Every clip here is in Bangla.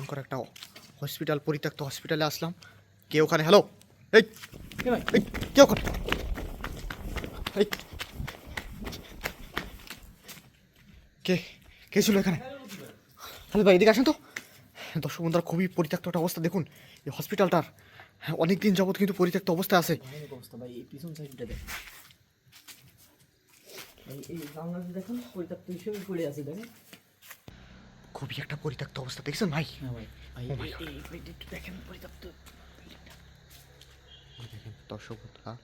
ভয়ঙ্কর একটা হসপিটাল পরিত্যক্ত হসপিটালে আসলাম। কে ওখানে? হ্যালো এই কে ওখানে? এই কে কে ছিল এখানে? হ্যালো ভাই এদিকে আসেন তো। দর্শক বন্ধুরা খুবই পরিত্যক্ত একটা অবস্থা। দেখুন এই হসপিটালটার অনেক দিন যাবত কিন্তু পরিত্যক্ত আছে। অবস্থা এই এই দেখুন পরিত্যক্ত হিসেবে পড়ে আছে দেখেন। খুবই একটা পরিত্যক্ত অবস্থা দেখছেন ভাই হ্যাঁ Oh দেখেন পরিত্যক্ত দেখেন দর্শক বন্ধুরা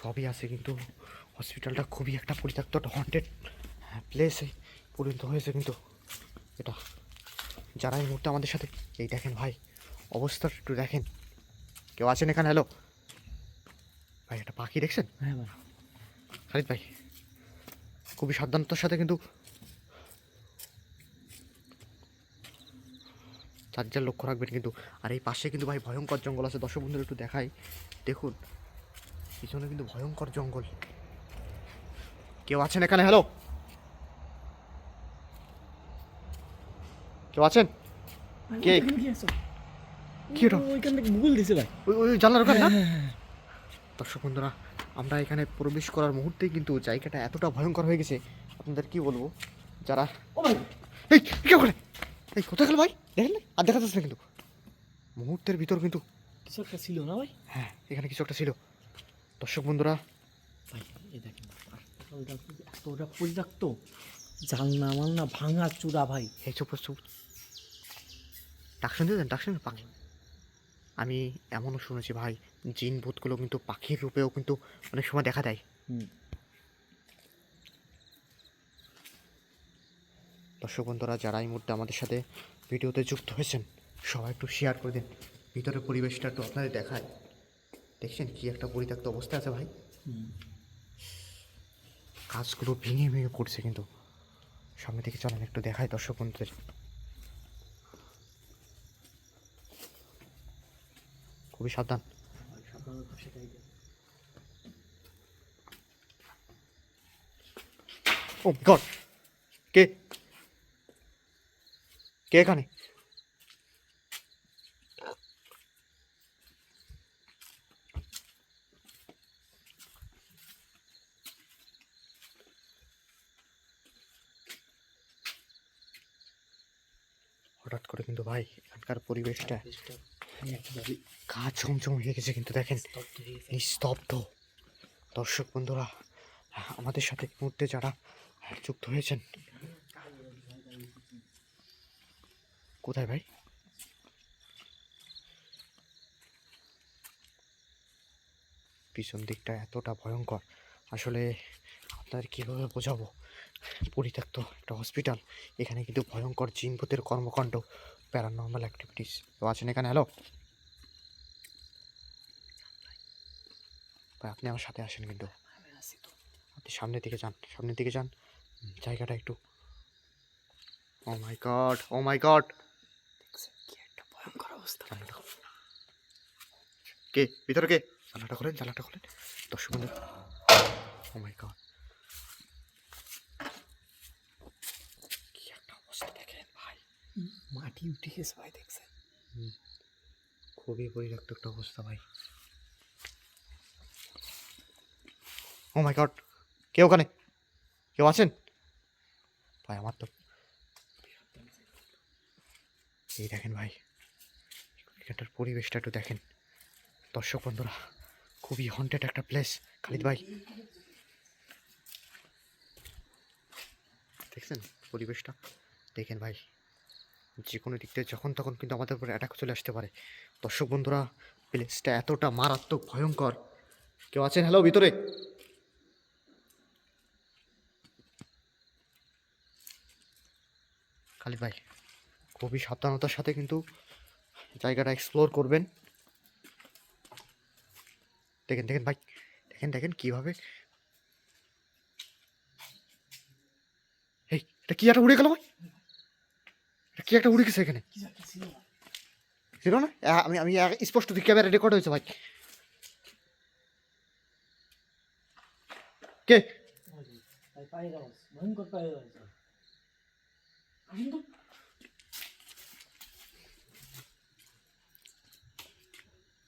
সবই আছে কিন্তু হসপিটালটা খুবই একটা পরিত্যক্ত একটা হন্টেড প্লেসে পরিণত হয়েছে কিন্তু এটা। যারা এই মুহূর্তে আমাদের সাথে এই দেখেন ভাই অবস্থা একটু দেখেন। কেউ আছেন এখানে? হ্যালো ভাই একটা পাখি দেখছেন? হ্যাঁ ভাই। খালিদ ভাই খুবই সাবধানতার সাথে কিন্তু চার্জার লক্ষ্য রাখবেন কিন্তু। আর এই পাশে কিন্তু ভাই ভয়ঙ্কর জঙ্গল আছে। দর্শক বন্ধুরা একটু দেখাই। দেখুন পিছনে কিন্তু ভয়ঙ্কর জঙ্গল। কেউ আছেন এখানে? হ্যালো কেউ আছেন? কে? গুগল দিছে ভাই। ওই ওই জানলার ওখানে না? হ্যাঁ, হ্যাঁ, হ্যাঁ। দর্শক বন্ধুরা আমরা এখানে প্রবেশ করার মুহূর্তেই কিন্তু জায়গাটা এতটা ভয়ঙ্কর হয়ে গেছে। আপনাদের কি বলব? যারা ও এই কি করে এই কোথায় গেল ভাই? দেখেন আর দেখা যাচ্ছে না কিন্তু। মুহূর্তের ভিতর কিন্তু কিছু একটা ছিল না ভাই? হ্যাঁ এখানে কিছু একটা ছিল। দর্শক বন্ধুরা ভাই এই দেখেন এতটা পরিত্যক্ত? জানলা মালনা ভাঙা চূড়া ভাই। এই চুপ চুপ। ডাক শুনতে দেন ডাক শুনতে পাখি। আমি এমনও শুনেছি ভাই জিন ভূতগুলো কিন্তু পাখির রূপেও কিন্তু অনেক সময় দেখা দেয়। হুম। দর্শক বন্ধুরা যারা এই মুহূর্তে আমাদের সাথে ভিডিওতে যুক্ত হয়েছেন সবাই একটু শেয়ার করে দিন। ভিতরের পরিবেশটা একটু আপনাদের দেখায়। দেখছেন কি একটা পরিত্যক্ত অবস্থা আছে ভাই? কাজগুলো ভেঙে ভেঙে পড়ছে কিন্তু। সামনে থেকে চলেন একটু দেখায় দর্শক বন্ধুদের। খুবই সাবধান। ও গড কে? কে এখানে? হঠাৎ করে কিন্তু ভাই, এখানকার পরিবেশটা গা ছমছম হয়ে গেছে কিন্তু দেখেন স্তব্ধ নিস্তব্ধ। দর্শক বন্ধুরা, আমাদের সাথে মুহূর্তে যারা যুক্ত হয়েছেন কোথায় ভাই? পিছন দিকটা এতটা ভয়ঙ্কর। আসলে আপনাদের কীভাবে বোঝাবো? পরিত্যক্ত একটা হসপিটাল এখানে কিন্তু ভয়ঙ্কর জিনভূতের কর্মকাণ্ড প্যারানর্মাল অ্যাক্টিভিটিস তো আছেন এখানে? হ্যালো আপনি আমার সাথে আসেন কিন্তু। আপনি সামনের দিকে যান, সামনের দিকে যান। জায়গাটা একটু ও মাই গড ও মাই গড দেখছেন কি একটা ভয়ঙ্কর অবস্থা। কে? ভিতরে কে? জানলাটা খোলেন জানলাটা খোলেন। দর্শক বন্ধু ও মাই গড কি একটা অবস্থা দেখেন ভাই। মাটি উঠে গেছে ভাই দেখছেন? খুবই পরিত্যক্ত একটা অবস্থা ভাই। ও মাই গড কে ওখানে? কেউ আছেন? ভাই আমার তো এই দেখেন ভাই। এখানটার পরিবেশটা একটু দেখেন। দর্শক বন্ধুরা, খুবই হন্টেড একটা প্লেস খালিদ ভাই। দেখছেন পরিবেশটা? দেখেন ভাই, যে কোনো দিক থেকে যখন তখন কিন্তু আমাদের উপরে অ্যাটাক চলে আসতে পারে। দর্শক বন্ধুরা প্লেসটা এতটা মারাত্মক, ভয়ঙ্কর। কেউ আছেন? হ্যালো ভিতরে? খালিদ ভাই, খুবই সাবধানতার সাথে কিন্তু জায়গাটা এক্সপ্লোর করবেন। দেখেন দেখেন ভাই দেখেন দেখেন কীভাবে। এই এটা কি একটা উড়ে গেল ভাই? এটা কি একটা উড়ে গেছে এখানে? ছিল? না? আমি আমি স্পষ্ট ক্যামেরা রেকর্ড হয়েছে ভাই। কে? ভয়ঙ্কর পায়ের আওয়াজ আসেন তো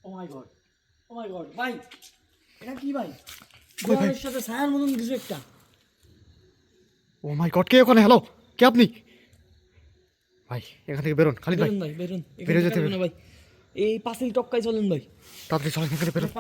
ও মাই গড ও মাই গড ভাই এটা কি ভাই? সাথে ছায়ার মতন কিছু একটা। ও মাই গড কে ওখানে? হ্যালো কে আপনি? ভাই এখান থেকে বেরোন খালি ভাই। বেরোন। ভাই বেরোন বেরো যেতে না ভাই। এই পাঁচিল টপকায় চলেন ভাই। তাড়াতাড়ি চলেন এখানে বেরোন।